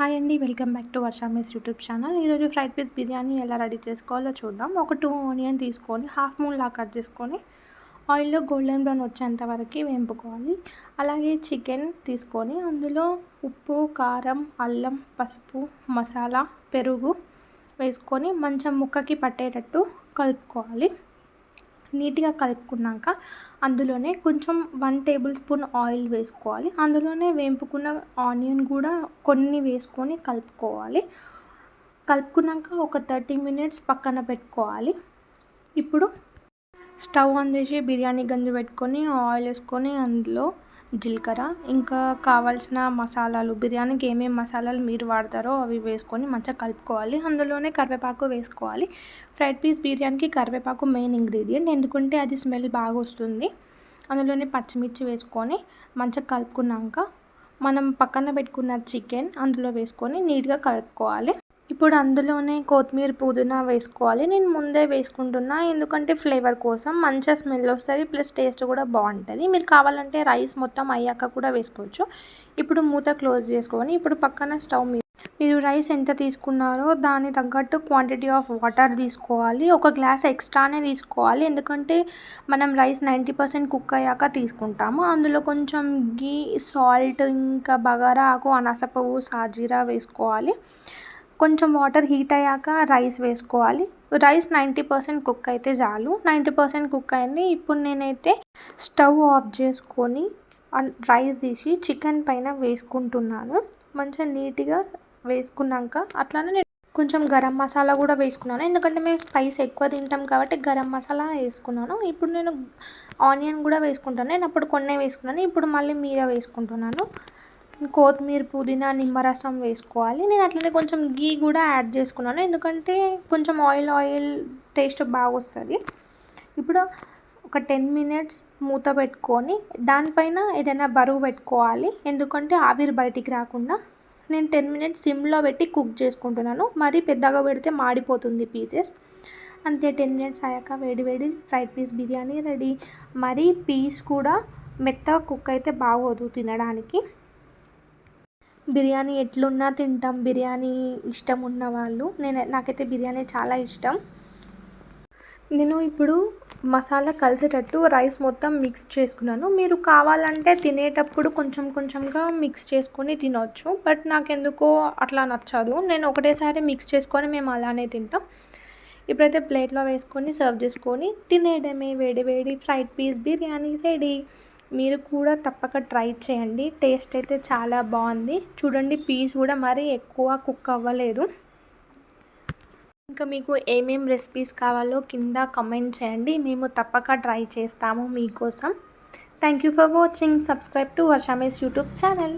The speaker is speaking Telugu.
హాయ్ అండి welcome back to Varsha miss YouTube channel. ఈరోజు ఫ్రైడ్ పీస్ బిర్యానీ ఎలా రెడీ చేసుకోవాలో చూద్దాం. ఒక టూ ఆనియన్ తీసుకొని హాఫ్ మూన్ లా కట్ చేసుకొని ఆయిల్లో గోల్డెన్ బ్రౌన్ వచ్చేంత వరకు వేంపుకోవాలి. అలాగే చికెన్ తీసుకొని అందులో ఉప్పు కారం అల్లం పసుపు మసాలా పెరుగు వేసుకొని మంచం ముక్కకి పట్టేటట్టు కలుపుకోవాలి. నీట్గా కలుపుకున్నాక అందులోనే కొంచెం వన్ టేబుల్ స్పూన్ ఆయిల్ వేసుకోవాలి. అందులోనే వేంపుకున్న ఆనియన్ కూడా కొన్ని వేసుకొని కలుపుకోవాలి. కలుపుకున్నాక ఒక థర్టీ మినిట్స్ పక్కన పెట్టుకోవాలి. ఇప్పుడు స్టవ్ ఆన్ చేసి బిర్యానీ గంజు పెట్టుకొని ఆయిల్ వేసుకొని అందులో జీలకర్ర ఇంకా కావాల్సిన మసాలాలు బిర్యానీకి ఏమేమి మసాలాలు మీరు వాడతారో అవి వేసుకొని మంచిగా కలుపుకోవాలి. అందులోనే కరివేపాకు వేసుకోవాలి. ఫ్రైడ్ పీస్ బిర్యానీకి కరివేపాకు మెయిన్ ఇంగ్రీడియంట్. ఎందుకంటే అది స్మెల్ బాగా వస్తుంది. అందులోనే పచ్చిమిర్చి వేసుకొని మంచిగా కలుపుకున్నాక మనం పక్కన పెట్టుకున్న చికెన్ అందులో వేసుకొని నీట్గా కలుపుకోవాలి. ఇప్పుడు అందులోనే కొత్తిమీర పుదీనా వేసుకోవాలి. నేను ముందే వేసుకుంటున్నా. ఎందుకంటే ఫ్లేవర్ కోసం మంచిగా స్మెల్ వస్తుంది ప్లస్ టేస్ట్ కూడా బాగుంటుంది. మీరు కావాలంటే రైస్ మొత్తం అయ్యాక కూడా వేసుకోవచ్చు. ఇప్పుడు మూత క్లోజ్ చేసుకొని ఇప్పుడు పక్కన స్టవ్ మీద మీరు రైస్ ఎంత తీసుకున్నారో దాని తగ్గట్టు క్వాంటిటీ ఆఫ్ వాటర్ తీసుకోవాలి. ఒక గ్లాస్ ఎక్స్ట్రానే తీసుకోవాలి. ఎందుకంటే మనం రైస్ నైంటీ పర్సెంట్ కుక్ అయ్యాక తీసుకుంటాము. అందులో కొంచెం గీ సాల్ట్ ఇంకా బగారా ఆకు అనాస పువ్వు సాజీరా వేసుకోవాలి. కొంచెం వాటర్ హీట్ అయ్యాక రైస్ వేసుకోవాలి. రైస్ నైంటీ పర్సెంట్ కుక్ అయితే చాలు. నైంటీ పర్సెంట్ కుక్ అయింది. ఇప్పుడు నేనైతే స్టవ్ ఆఫ్ చేసుకొని రైస్ తీసి చికెన్ పైన వేసుకుంటున్నాను. మంచిగా నీట్గా వేసుకున్నాక అట్లానే నేను కొంచెం గరం మసాలా కూడా వేసుకున్నాను. ఎందుకంటే మేము స్పైస్ ఎక్కువ తింటాం కాబట్టి గరం మసాలా వేసుకున్నాను. ఇప్పుడు నేను ఆనియన్ కూడా వేసుకుంటాను. నేను అప్పుడు కొన్నే వేసుకున్నాను. ఇప్పుడు మళ్ళీ మీద వేసుకుంటున్నాను. కొత్తిమీర పుదీనా నిమ్మరసం వేసుకోవాలి. నేను అట్లనే కొంచెం గీ కూడా యాడ్ చేసుకున్నాను. ఎందుకంటే కొంచెం ఆయిల్ ఆయిల్ టేస్ట్ బాగా వస్తుంది. ఇప్పుడు ఒక టెన్ మినిట్స్ మూత పెట్టుకొని దానిపైన ఏదైనా బరువు పెట్టుకోవాలి. ఎందుకంటే ఆవిరి బయటికి రాకుండా నేను టెన్ మినిట్స్ సిమ్లో పెట్టి కుక్ చేసుకుంటున్నాను. మరీ పెద్దగా పెడితే మాడిపోతుంది పీసెస్. అంతే టెన్ మినిట్స్ అయ్యాక వేడి వేడి ఫ్రైడ్ పీస్ బిర్యానీ రెడీ. మరీ పీస్ కూడా మెత్తగా కుక్ అయితే బాగోదు తినడానికి. బిర్యానీ ఎట్లున్నా తింటాం. బిర్యానీ ఇష్టం ఉన్న వాళ్ళు. నేను నాకైతే బిర్యానీ చాలా ఇష్టం. నేను ఇప్పుడు మసాలా కలిసేటట్టు రైస్ మొత్తం మిక్స్ చేసుకున్నాను. మీరు కావాలంటే తినేటప్పుడు కొంచెం కొంచెంగా మిక్స్ చేసుకొని తినవచ్చు బట్ నాకు ఎందుకో అట్లా నచ్చదు. నేను ఒకటేసారి మిక్స్ చేసుకొని మేము అలానే తింటాం. ఇప్పుడైతే ప్లేట్లో వేసుకొని సర్వ్ చేసుకొని తినేయడమే. వేడి వేడి ఫ్రైడ్ పీస్ బిర్యానీ రెడీ. మీరు కూడా తప్పక ట్రై చేయండి. టేస్ట్ అయితే చాలా బాగుంది. చూడండి పీస్ కూడా మరీ ఎక్కువ కుక్ అవ్వలేదు. ఇంకా మీకు ఏమేం రెసిపీస్ కావాలో కింద కమెంట్ చేయండి. మేము తప్పక ట్రై చేస్తాము మీకోసం. Thank you for watching. Subscribe to వర్షామేస్ YouTube channel.